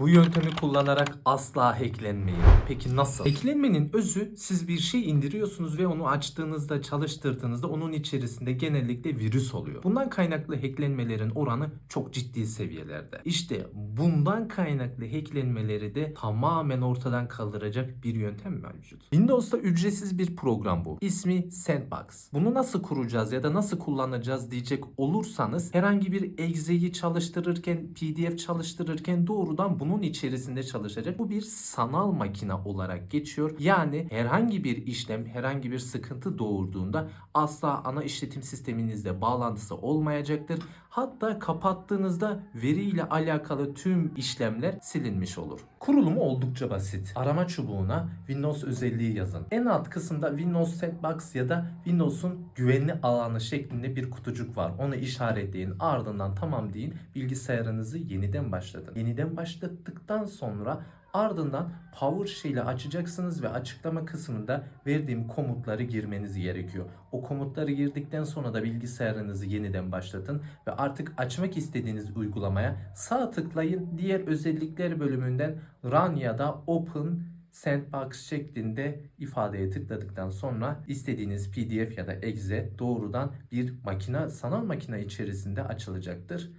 Bu yöntemi kullanarak asla hacklenmeyin. Peki nasıl? Hacklenmenin özü siz bir şey indiriyorsunuz ve onu açtığınızda, çalıştırdığınızda onun içerisinde genellikle virüs oluyor. Bundan kaynaklı hacklenmelerin oranı çok ciddi seviyelerde. İşte bundan kaynaklı hacklenmeleri de tamamen ortadan kaldıracak bir yöntem mevcut. Windows'ta ücretsiz bir program bu. İsmi Sandbox. Bunu nasıl kuracağız ya da nasıl kullanacağız diyecek olursanız herhangi bir exe'yi çalıştırırken, PDF çalıştırırken doğrudan bunun içerisinde çalışacak. Bu bir sanal makine olarak geçiyor. Yani herhangi bir işlem, herhangi bir sıkıntı doğurduğunda asla ana işletim sisteminizle bağlantısı olmayacaktır. Hatta kapattığınızda veriyle alakalı tüm işlemler silinmiş olur. Kurulumu oldukça basit. Arama çubuğuna Windows özelliği yazın. En alt kısımda Windows Sandbox ya da Windows'un güvenli alanı şeklinde bir kutucuk var. Onu işaretleyin. Ardından tamam deyin. Bilgisayarınızı yeniden başlatın. Yeniden başlattıktan sonra Ardından PowerShell ile açacaksınız ve açıklama kısmında verdiğim komutları girmeniz gerekiyor. O komutları girdikten sonra da bilgisayarınızı yeniden başlatın ve artık açmak istediğiniz uygulamaya sağ tıklayın. Diğer özellikler bölümünden Run ya da Open Sandbox şeklinde ifadeye tıkladıktan sonra istediğiniz PDF ya da exe doğrudan bir makine sanal makine içerisinde açılacaktır.